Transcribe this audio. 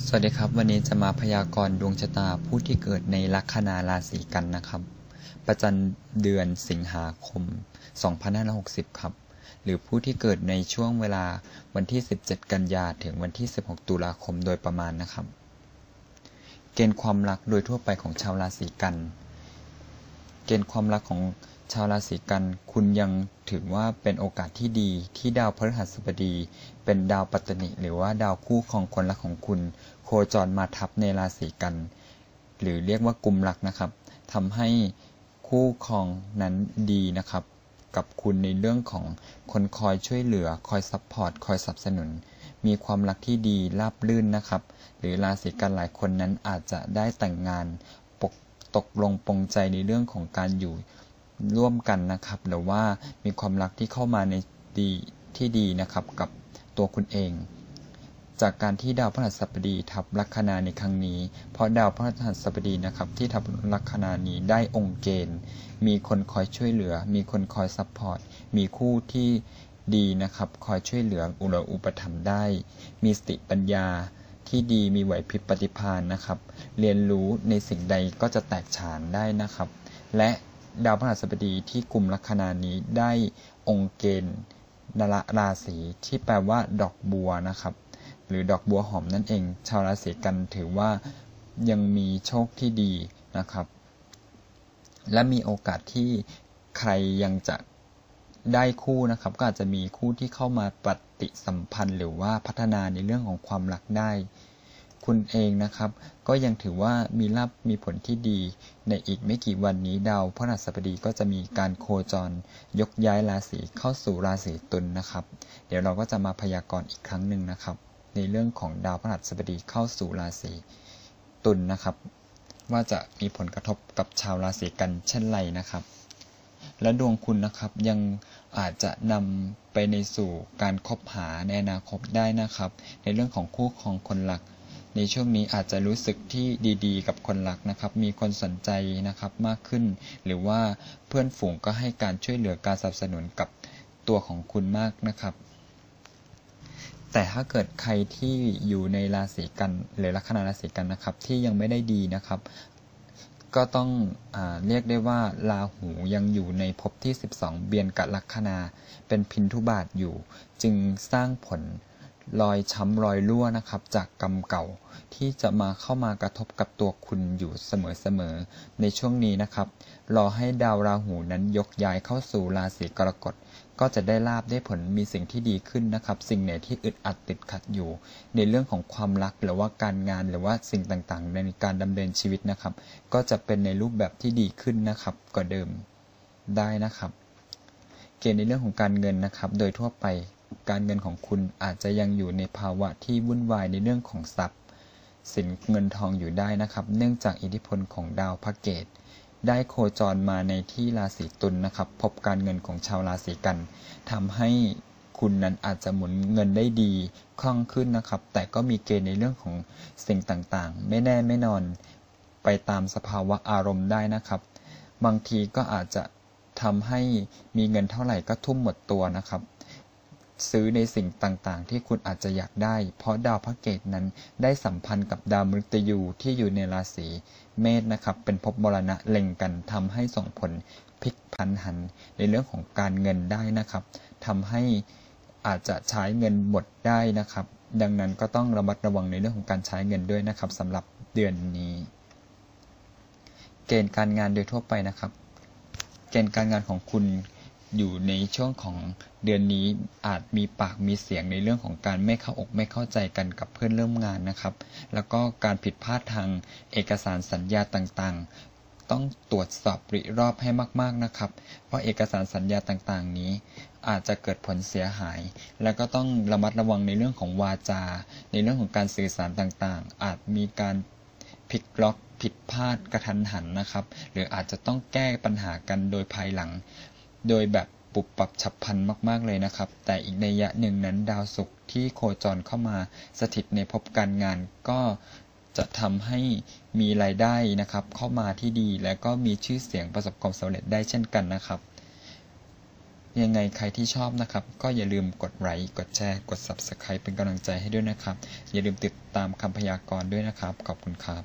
สวัสดีครับ วันนี้จะมาพยากรณ์ดวงชะตาผู้ที่เกิดในลัคนาราศีกันนะครับ ประจำเดือนสิงหาคม 2560 ครับ หรือผู้ที่เกิดในช่วงเวลาวันที่ 17 กันยาถึงวันที่ 16 ตุลาคมโดยประมาณนะครับ เกณฑ์ความรักโดยทั่วไปของชาวราศีกัน ณฑ์ความรักของชาวราศีกัน คุณยังถือว่าเป็นโอกาสที่ดีที่ดาวพฤหัสบดี เป็นดาวปัตตนิหรือว่าดาวคู่ครองคนรักของคุณ โคจรมาทับในราศีกัน หรือเรียกว่ากลุ่มรักนะครับทำให้คู่ครองนั้นดีนะครับ กับคุณในเรื่องของคนคอยช่วยเหลือ คอยซัพพอร์ตคอยสนับสนุน มีความรักที่ดีราบลื่นนะครับ หรือราศีกันหลายคนนั้นอาจจะได้แต่งงาน ตกลงปรงใจในเรื่องของการอยู่ร่วมกันนะครับ หรือว่ามีความรักที่เข้ามาในดีที่ดีนะครับกับตัวคุณเอง จากการที่ดาวพฤหัสบดีทับลัคนาในครั้งนี้ เพราะดาวพฤหัสบดีนะครับที่ทับลัคนานี้ได้องค์เกณฑ์ มีคนคอยช่วยเหลือ มีคนคอยซัพพอร์ต มีคู่ที่ดีนะครับ คอยช่วยเหลืออุรอุปถัมภ์ได้ มีสติปัญญาที่ดีมีไหวพริบปฏิภาณนะครับ เรียนรู้ในสิ่งใดก็จะแตกฉานได้นะครับ และดาวพฤหัสบดีที่กลุ่มลัคนานี้ได้องค์เกณฑ์นรราศีที่แปลว่า ดอกบัวนะครับ หรือดอกบัวหอมนั่นเอง ชาวราศีกันถือว่ายังมีโชคที่ดีนะครับ และมีโอกาสที่ใครยังจะได้คู่นะครับ ก็อาจจะมีคู่ที่เข้ามาปฏิสัมพันธ์ หรือว่าพัฒนาในเรื่องของความรักได้ คุณเองนะครับ ก็ยังถือว่ามีรับมีผลที่ดี ในอีกไม่กี่วันนี้ดาวพฤหัสบดีก็จะมีการโคจร ยกย้ายราศีเข้าสู่ราศีตุลนนะครับ เดี๋ยวเราก็จะมาพยากรณ์อีกครั้งหนึ่งนะครับ ในเรื่องของดาวพฤหัสบดีเข้าสู่ราศีตุลนนะครับ ว่าจะมีผลกระทบกับชาวราศีกันเช่นไรนะครับ และดวงคุณนะครับยังอาจจะนำไปในสู่การคบหาในอนาคตได้นะครับ ในเรื่องของคู่ครองคนหลัก ในช่วงนี้อาจจะรู้สึกที่ดีๆ กับคนรักนะครับ มีคนสนใจนะครับมากขึ้น หรือว่าเพื่อนฝูงก็ให้การช่วยเหลือการสนับสนุนกับตัวของคุณมากนะครับแต่ถ้าเกิดใครที่อยู่ในราศีกัน หรือลัคนาราศีกันนะครับ ที่ยังไม่ได้ดีนะครับ ก็ต้องอเรียกได้ว่าราหูยังอยู่ในภพที่ 12 เบียนกับลัคนา เป็นพินทุบาทอยู่ จึงสร้างผล รอยช้ำรอยรั่วนะครับ จากกรรมเก่าที่จะมาเข้ามากระทบกับตัวคุณอยู่เสมอๆในช่วงนี้นะครับ รอให้ดาวราหูนั้นยกย้ายเข้าสู่ราศีกรกฎก็จะได้ลาบได้ผลมีสิ่งที่ดีขึ้นนะครับ สิ่งไหนที่อึดอัดติดขัดอยู่ ในเรื่องของความรักหรือว่าการงานหรือว่าสิ่งต่างๆ ในการดำเนินชีวิตนะครับ ก็จะเป็นในรูปแบบที่ดีขึ้นนะครับกว่าเดิมได้นะครับ เกณฑ์ในเรื่องของการเงินนะครับ โดยทั่วไป การเงินของคุณอาจจะยังอยู่ในภาวะที่วุ่นวายในเรื่องของทรัพย์ สินเงินทองอยู่ได้นะครับ เนื่องจากอิทธิพลของดาวพระเกตได้โคจรมาในที่ราศีตุลนนะครับ พบการเงินของชาวราศีกันทำให้คุณนั้นอาจจะหมุนเงินได้ดีคล่องขึ้นนะครับ แต่ก็มีเกณฑ์ในเรื่องของสิ่งต่างๆ ไม่แน่ไม่นอนไปตามสภาวะอารมณ์ได้นะครับ บางทีก็อาจจะทำให้มีเงินเท่าไหร่ก็ทุ่มหมดตัวนะครับ ซื้อในสิ่งต่างๆ ที่คุณอาจจะอยากได้ เพราะดาวพระเกตนั้นได้สัมพันธ์กับดาวมฤตยูที่อยู่ในราศีเมษนะครับ เป็นภพมรณะเล็งกันทำให้ส่งผลพลิกพันหันในเรื่องของการเงินได้นะครับทำให้อาจจะใช้เงินหมดได้นะครับ ดังนั้นก็ต้องระมัดระวังในเรื่องของการใช้เงินด้วยนะครับสำหรับเดือนนี้ เกณฑ์การงานโดยทั่วไปนะครับ เกณฑ์การงานของคุณ อยู่ในช่วงของเดือนนี้อาจมีปากมีเสียงในเรื่องของการไม่เข้าอกไม่เข้าใจกันกับเพื่อนเริ่มงานนะครับ แล้วก็การผิดพลาดทางเอกสารสัญญาต่างๆ ต้องตรวจสอบริรอบให้มากๆนะครับ เพราะเอกสารสัญญาต่างๆ นี้อาจจะเกิดผลเสียหาย แล้วก็ต้องระมัดระวังในเรื่องของวาจา ในเรื่องของการสื่อสารต่างๆ อาจมีการผิดล็อกผิดพลาดกระทันหันนะครับ หรืออาจจะต้องแก้ปัญหากันโดยภายหลัง โดยแบบปุบปับฉับพลันมาก ๆ เลยนะครับ แต่อีกในยะหนึ่งนั้นดาวศุกร์ที่โคจรเข้ามาสถิตในภพการงานก็จะทำให้มีรายได้นะครับ เข้ามาที่ดีและก็มีชื่อเสียงประสบความสำเร็จได้เช่นกันนะครับ ยังไงใครที่ชอบนะครับ ก็อย่าลืมกดไลค์กดแชร์ กด Subscribe เป็นกำลังใจให้ด้วยนะครับ อย่าลืมติดตามคำพยากรณ์ด้วยนะครับ ขอบคุณครับ